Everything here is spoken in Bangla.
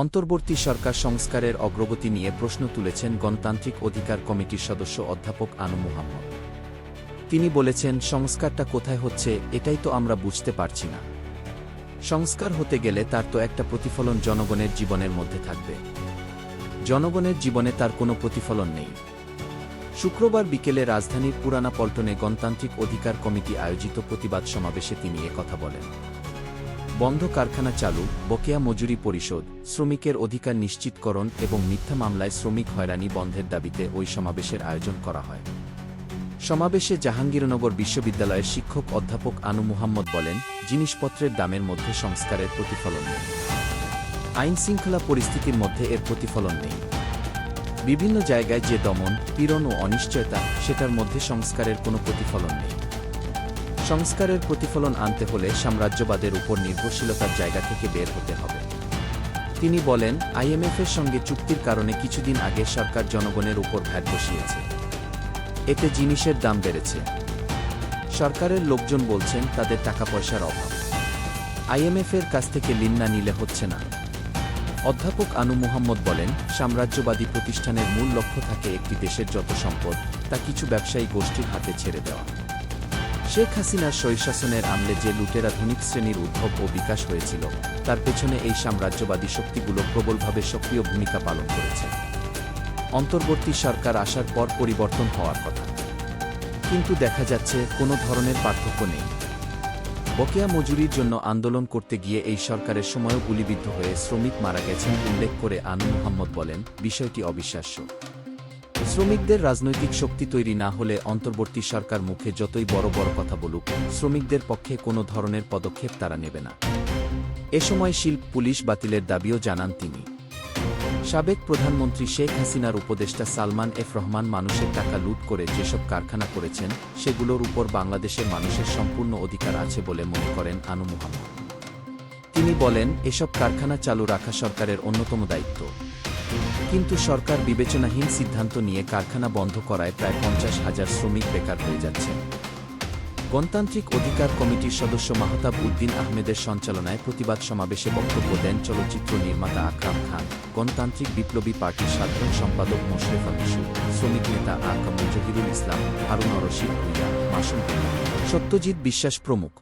অন্তর্বর্তী সরকার সংস্কারের অগ্রগতি নিয়ে প্রশ্ন তুলেছেন গণতান্ত্রিক অধিকার কমিটির সদস্য অধ্যাপক আনু মুহাম্মদ। তিনি বলেছেন, সংস্কারটা কোথায় হচ্ছে, এটাই তো আমরা বুঝতে পারছি না। সংস্কার হতে গেলে তার তো একটা প্রতিফলন জনগণের জীবনের মধ্যে থাকবে। জনগণের জীবনে তার কোনো প্রতিফলন নেই। শুক্রবার বিকেলে রাজধানীর পুরানা পল্টনে গণতান্ত্রিক অধিকার কমিটি আয়োজিত প্রতিবাদ সমাবেশে তিনি কথা বলেন। বন্ধ কারখানা চালু, বকেয়া মজুরি পরিশোধ, শ্রমিকের অধিকার নিশ্চিতকরণ এবং মিথ্যা মামলায় শ্রমিক হয়রানি বন্ধের দাবিতে ওই সমাবেশের আয়োজন করা হয়। সমাবেশে জাহাঙ্গীরনগর বিশ্ববিদ্যালয়ের শিক্ষক অধ্যাপক আনু মুহাম্মদ বলেন, জিনিসপত্রের দামের মধ্যে সংস্কারের প্রতিফলন নেই। আইন শৃঙ্খলা পরিস্থিতির মধ্যে এর প্রতিফলন নেই। বিভিন্ন জায়গায় যে দমন, পীড়ন ও অনিশ্চয়তা, সেটার মধ্যে সংস্কারের কোনো প্রতিফলন নেই। সংস্কারের প্রতিফলন আনতে হলে সাম্রাজ্যবাদের উপর নির্ভরশীলতার জায়গা থেকে বের হতে হবে। তিনি বলেন আইএমএফের সঙ্গে চুক্তির কারণে কিছুদিন আগে সরকার জনগণের উপর ভ্যাট বসিয়েছে। এতে জিনিসের দাম বেড়েছে। সরকারের লোকজন বলছেন, তাদের টাকা পয়সার অভাব আইএমএফের কাছ থেকে ঋণ না নিলে হচ্ছে না। অধ্যাপক আনু মুহাম্মদ বলেন, সাম্রাজ্যবাদী প্রতিষ্ঠানের মূল লক্ষ্য থাকে একটি দেশের যত সম্পদ, তা কিছু ব্যবসায়ী গোষ্ঠীর হাতে ছেড়ে দেওয়া। শেখ হাসিনার স্বৈরশাসনের আমলে যে লুটেরা ধনিক শ্রেণির উদ্ভব ও বিকাশ হয়েছিল, তার পেছনে এই সাম্রাজ্যবাদী শক্তিগুলো প্রবলভাবে সক্রিয় ভূমিকা পালন করেছে। অন্তর্বর্তী সরকার আসার পর পরিবর্তন হওয়ার কথা। কিন্তু দেখা যাচ্ছে কোনো ধরনের পার্থক্য নেই। বকেয়া মজুরির জন্য আন্দোলন করতে গিয়ে এই সরকারের সময়ও গুলিবিদ্ধ হয়ে শ্রমিক মারা গেছেন, উল্লেখ করে আনু মোহাম্মদ বলেন, বিষয়টি অবিশ্বাস্য। শ্রমিকদের রাজনৈতিক শক্তি তৈরি না হলে অন্তর্বর্তী সরকার মুখে যতই বড় বড় কথা বলুক, শ্রমিকদের পক্ষে কোনো ধরনের পদক্ষেপ তারা নেবে না। এ সময় শিল্প পুলিশ বাতিলের দাবিও জানান তিনি। সাবেক প্রধানমন্ত্রী শেখ হাসিনার উপদেষ্টা সালমান এফ রহমান মানুষের টাকা লুট করে যেসব কারখানা করেছেন, সেগুলোর উপর বাংলাদেশের মানুষের সম্পূর্ণ অধিকার আছে বলে মনে করেন আনু মুহাম্মদ। তিনি বলেন, এসব কারখানা চালু রাখা সরকারের অন্যতম দায়িত্ব। কিন্তু সরকার বিবেচনাহীন সিদ্ধান্ত নিয়ে কারখানা বন্ধ করায় প্রায় পঞ্চাশ হাজার শ্রমিক বেকার হয়ে যাচ্ছে। গণতান্ত্রিক অধিকার কমিটির সদস্য মাহতাব উদ্দিন আহমেদের সঞ্চালনায় প্রতিবাদ সমাবেশে বক্তব্য দেন চলচ্চিত্র নির্মাতা আকরাম খান। গণতান্ত্রিক বিপ্লবী পার্টির সাধারণ সম্পাদক মোশরেফা মিশু শ্রমিক নেতা আকাম জহিরুল ইসলাম, হারুন রশিদ ভুইয়া, মাসুম সত্যজিৎ বিশ্বাস প্রমুখ।